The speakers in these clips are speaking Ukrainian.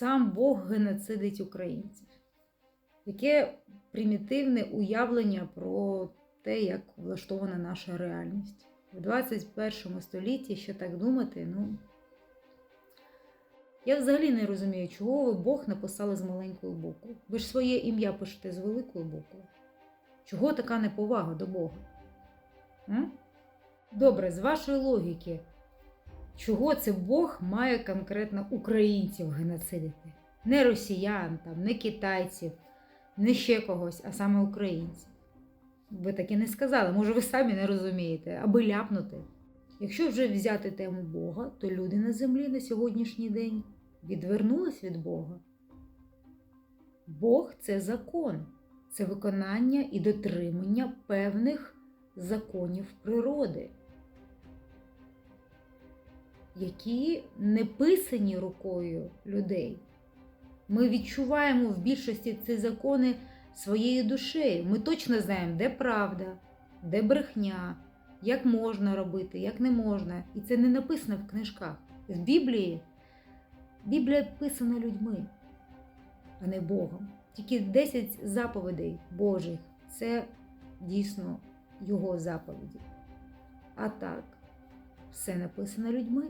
сам Бог геноцидить українців. Яке примітивне уявлення про те, як влаштована наша реальність. В 21 столітті ще так думати, ну. Я взагалі не розумію, чого ви Бог написали з маленькою букви. Ви ж своє ім'я пишете з великою буквою. Чого така неповага до Бога? М? Добре, з вашої логіки, чого це Бог має конкретно українців геноцидити? Не росіян, там, не китайців, не ще когось, а саме українців. Ви таки не сказали, може, ви самі не розумієте, аби ляпнути. Якщо вже взяти тему Бога, то люди на землі на сьогоднішній день відвернулись від Бога. Бог це закон, це виконання і дотримання певних законів природи, які не писані рукою людей. Ми відчуваємо в більшості ці закони своєю душею. Ми точно знаємо, де правда, де брехня, як можна робити, як не можна. І це не написано в книжках. В Біблії Біблія писана людьми, а не Богом. Тільки 10 заповідей Божих це дійсно Його заповіді. А так, все написано людьми.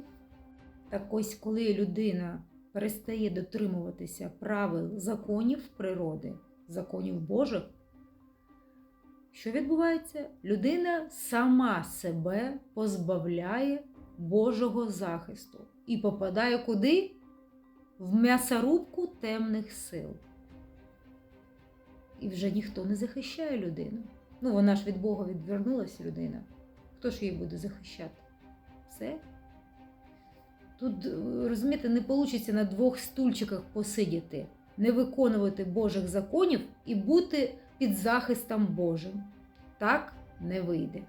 Так ось, коли людина перестає дотримуватися правил законів природи, законів Божих, що відбувається? Людина сама себе позбавляє Божого захисту і попадає куди? В м'ясорубку темних сил. І вже ніхто не захищає людину. Ну, вона ж від Бога відвернулася людина. Хто ж її буде захищати? Все. Тут, е, розумієте, не вийде на двох стульчиках посидіти, не виконувати Божих законів і бути під захистом Божим. Так не вийде.